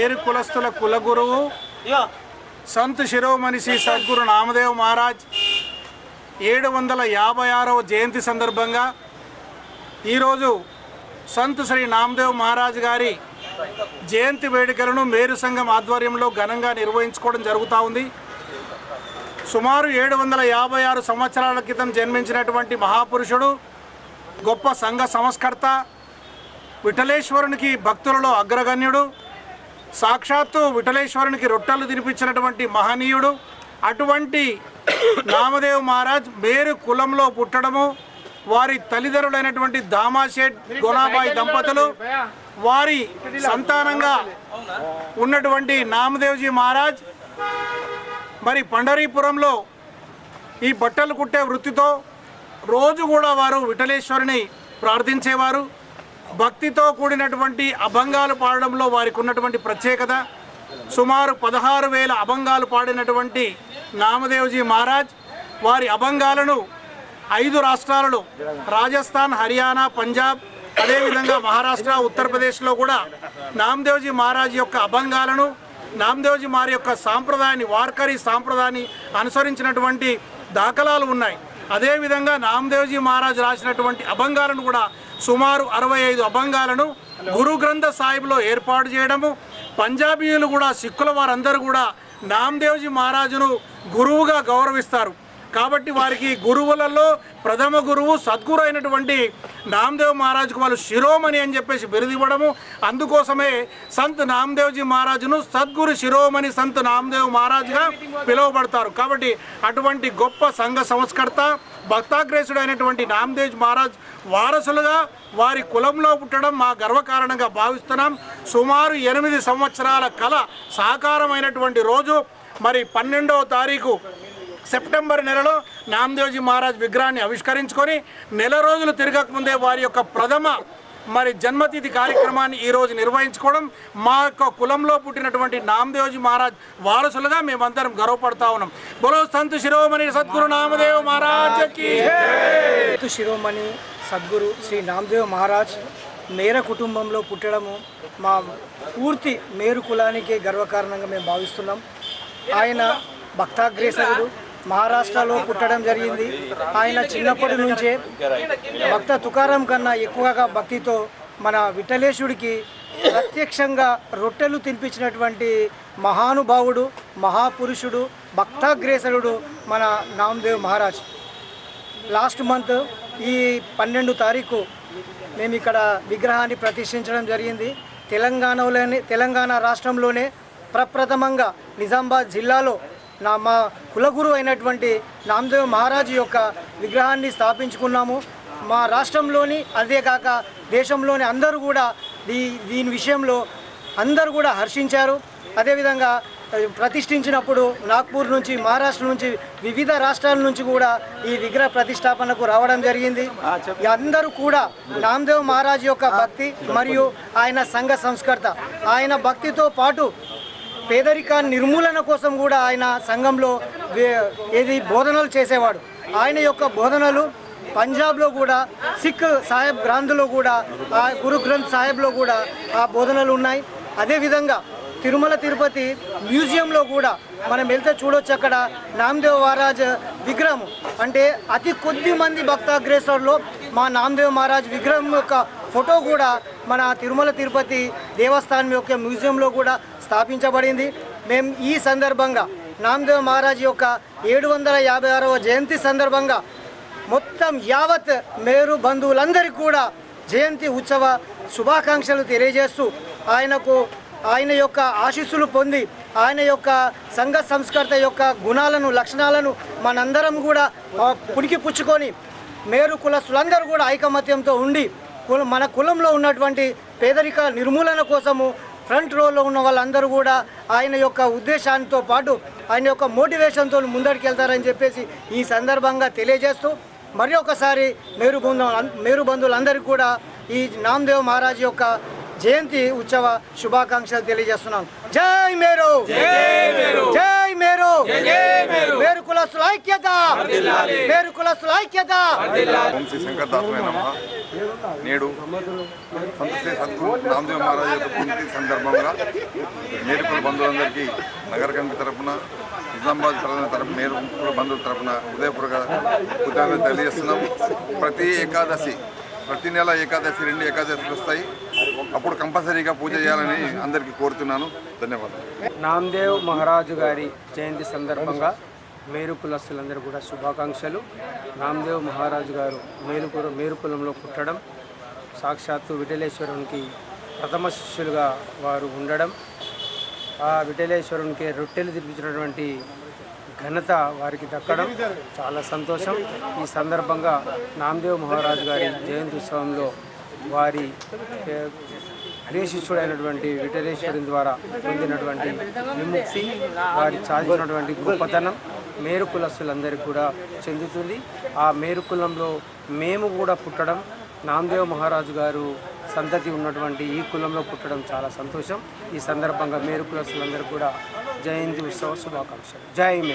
మేరు కులస్తుల కులగురువు. సంత్ శిరోమణి శ్రీ సద్గురు నామదేవ్ మహారాజ్. ఏడు వందల యాభై ఆరవ జయంతి సందర్భంగా ఈరోజు సంత్ శ్రీ నామదేవ్ మహారాజ్ గారి జయంతి వేడుకలను మేరు సంఘం ఆధ్వర్యంలో ఘనంగా నిర్వహించుకోవడం జరుగుతూ ఉంది. సుమారు ఏడు వందల యాభై ఆరు సంవత్సరాల క్రితం జన్మించినటువంటి మహాపురుషుడు గొప్ప సంఘ సంస్కర్త విఠలేశ్వరునికి భక్తులలో అగ్రగణ్యుడు సాక్షాత్తు విఠలేశ్వరునికి రొట్టెలు తినిపించినటువంటి మహనీయుడు అటువంటి నామదేవ్ మహారాజ్ మేరు కులంలో పుట్టడము వారి తల్లిదండ్రులైనటువంటి దామాషేట్ గొనాబాయి దంపతులు వారి సంతానంగా ఉన్నటువంటి నామదేవ్జీ మహారాజ్ మరి పండరీపురంలో ఈ బట్టలు కుట్టే వృత్తితో రోజు కూడా వారు విఠలేశ్వరుని ప్రార్థించేవారు. భక్తితో కూడినటువంటి అభంగాలు పాడడంలో వారికి ఉన్నటువంటి ప్రత్యేకత. సుమారు పదహారు వేల అభంగాలు పాడినటువంటి నామదేవ్జీ మహారాజ్ వారి అభంగాలను ఐదు రాష్ట్రాలలో రాజస్థాన్ హర్యానా పంజాబ్ అదేవిధంగా మహారాష్ట్ర ఉత్తరప్రదేశ్లో కూడా నామదేవ్జీ మహారాజ్ యొక్క అభంగాలను నామదేవ్జీ మారి యొక్క సాంప్రదాయాన్ని వార్కరీ సాంప్రదాయాన్ని అనుసరించినటువంటి దాఖలాలు ఉన్నాయి. అదేవిధంగా నామదేవ్జీ మహారాజ్ రాసినటువంటి అభంగాలను కూడా సుమారు అరవై ఐదు అభంగాలను గురు గ్రంథ సాహిబ్లో ఏర్పాటు చేయడము పంజాబీయులు కూడా సిక్కుల వారందరూ కూడా నామ్దేవ్జీ మహారాజును గురువుగా గౌరవిస్తారు. కాబట్టి వారికి గురువులలో ప్రథమ గురువు సద్గురు అయినటువంటి నామదేవ్ మహారాజుకు వాళ్ళు శిరోమణి అని చెప్పేసి బిరుదివ్వడము అందుకోసమే సంత్ నామదేవ్జీ మహారాజును సద్గురు శిరోమణి సంత్ నామదేవ్ మహారాజుగా పిలువబడతారు. కాబట్టి అటువంటి గొప్ప సంఘ సంస్కర్త భక్తాగ్రేసుడు అయినటువంటి నామదేవ్ మహారాజ్ వారసులుగా వారి కులంలో పుట్టడం మా గర్వకారణంగా భావిస్తున్నాం. సుమారు ఎనిమిది సంవత్సరాల కళ సాకారమైనటువంటి రోజు. మరి పన్నెండవ తారీఖు సెప్టెంబర్ నెలలో నామదేవ్జీ మహారాజ్ విగ్రహాన్ని ఆవిష్కరించుకొని నెల రోజులు తిరగకముందే వారి యొక్క ప్రథమ మరి జన్మతిథి కార్యక్రమాన్ని ఈరోజు నిర్వహించుకోవడం మా యొక్క కులంలో పుట్టినటువంటి నామదేవ్జీ మహారాజ్ వారసులుగా మేమందరం గర్వపడతా ఉన్నాం. బలో సంతు శిరోమణి సద్గురు నామదేవ్ మహారాజ్కి సంతు శిరోమణి సద్గురు శ్రీ నామదేవ్ మహారాజ్ మేర కుటుంబంలో పుట్టడము మా పూర్తి మేరు కులానికి గర్వకారణంగా మేము భావిస్తున్నాం. ఆయన భక్తాగ్రేసరుడు. మహారాష్ట్రలో పుట్టడం జరిగింది. ఆయన చిన్నప్పటి నుంచే భక్త తుకారం కన్నా ఎక్కువగా భక్తితో మన విఠలేశుడికి ప్రత్యక్షంగా రొట్టెలు తినిపించినటువంటి మహానుభావుడు మహాపురుషుడు భక్తాగ్రేసరుడు మన నామదేవ్ మహారాజ్. లాస్ట్ మంత్ ఈ పన్నెండు తారీఖు మేము ఇక్కడ విగ్రహాన్ని ప్రతిష్ఠించడం జరిగింది. తెలంగాణలోనే తెలంగాణ రాష్ట్రంలోనే ప్రప్రథమంగా నిజామాబాద్ జిల్లాలో నా మా కులగురు అయినటువంటి నామదేవ్ మహారాజు యొక్క విగ్రహాన్ని స్థాపించుకున్నాము. మా రాష్ట్రంలోని అదే కాక దేశంలోని అందరూ కూడా దీ దీని విషయంలో అందరూ కూడా హర్షించారు. అదేవిధంగా అది ప్రతిష్ఠించినప్పుడు నాగ్పూర్ నుంచి మహారాష్ట్ర నుంచి వివిధ రాష్ట్రాల నుంచి కూడా ఈ విగ్రహ ప్రతిష్టాపనకు రావడం జరిగింది. అందరూ కూడా నామదేవ్ మహారాజ్ యొక్క భక్తి మరియు ఆయన సంఘ సంస్కర్త. ఆయన భక్తితో పాటు పేదరిక నిర్మూలన కోసం కూడా ఆయన సంఘంలో ఏది బోధనలు చేసేవాడు. ఆయన యొక్క బోధనలు పంజాబ్లో కూడా సిక్ సాహెబ్ గ్రంథులో కూడా ఆ గురు గ్రంథ్ సాహెబ్లో కూడా ఆ బోధనలు ఉన్నాయి. అదేవిధంగా తిరుమల తిరుపతి మ్యూజియంలో కూడా మనం వెళ్తే చూడొచ్చు అక్కడ నామదేవ్ మహారాజ్ విగ్రహం. అంటే అతి కొద్ది మంది భక్తాగ్రేసర్లో మా నామదేవ్ మహారాజ్ విగ్రహం యొక్క ఫోటో కూడా మన తిరుమల తిరుపతి దేవస్థానం యొక్క మ్యూజియంలో కూడా స్థాపించబడింది. మేము ఈ సందర్భంగా నామదేవ్ మహారాజ్ యొక్క ఏడు వందల యాభై ఆరవ జయంతి సందర్భంగా మొత్తం యావత్ మేరు బంధువులందరికీ కూడా జయంతి ఉత్సవ శుభాకాంక్షలు తెలియజేస్తూ ఆయనకు ఆయన యొక్క ఆశీస్సులు పొంది ఆయన యొక్క సంఘ సంస్కర్త యొక్క గుణాలను లక్షణాలను మనందరం కూడా ఆ, పుచ్చుకొని మేరు కులస్తులందరూ కూడా ఐకమత్యంతో ఉండి కుల మన కులంలో ఉన్నటువంటి పేదరిక నిర్మూలన కోసము ఫ్రంట్ రోలో ఉన్న వాళ్ళందరూ కూడా ఆయన యొక్క ఉద్దేశాంతో పాటు ఆయన యొక్క మోటివేషన్తో ముందరికి వెళ్తారని చెప్పేసి ఈ సందర్భంగా తెలియజేస్తూ మరి ఒకసారి మేరు బంధు మేరు బంధువులందరికీ కూడా ఈ నామదేవ్ మహారాజ్ యొక్క జయంతి ఉత్సవ శుభాకాంక్షలు తెలియజేస్తున్నాం. జై మేరు! జై మేరు. మేరు. కులస్తుల ఐక్యత. మేరు కులస్తుల ఐక్యత. నేడు సంత శ్రీ సద్గురు రామదేవ్ మహారాజ్ యొక్క పుణ్యతిథి సందర్భంగా మేరుకుల బంధువులందరికీ నగర కమిటీ తరపున నిజామాబాద్ ప్రజల తరపు మేరుకుల బంధువుల తరపున హృదయపూర్వక కృతజ్ఞతలు తెలియజేస్తున్నాం. ప్రతి ఏకాదశి ప్రతి నెల ఏకాదశి రెండు ఏకాదశులు వస్తాయి. అప్పుడు కంపల్సరీగా పూజ చేయాలని అందరికీ కోరుతున్నాను. ధన్యవాదాలు. నామదేవ్ మహారాజు గారి జయంతి సందర్భంగా మేరు కులస్తులందరూ కూడా శుభాకాంక్షలు. నామదేవ్ మహారాజు గారు మేలుకుల మేరుకులంలో పుట్టడం సాక్షాత్తు విఠలేశ్వరునికి ప్రథమ శిష్యులుగా వారు ఉండడం ఆ విఠలేశ్వరునికి రొట్టెలు తినిపించినటువంటి ఘనత వారికి దక్కడం చాలా సంతోషం. ఈ సందర్భంగా నామదేవ్ మహారాజు గారి జయంతి ఉత్సవంలో వారి ఏ, ప్రియశిష్యుడైనటువంటి విఠలేశ్వరుని ద్వారా పొందినటువంటి విముక్తి వారి సాధించినటువంటి గొప్పతనం మేరు కులస్తులందరికీ కూడా చెందుతుంది. ఆ మేరు కులంలో మేము కూడా పుట్టడం నామదేవ్ మహారాజు గారు సంతతి ఉన్నటువంటి ఈ కులంలో పుట్టడం చాలా సంతోషం. ఈ సందర్భంగా మేరు కులస్తులందరూ కూడా జయంతి ఉత్సవ శుభాకాంక్షలు. జై మే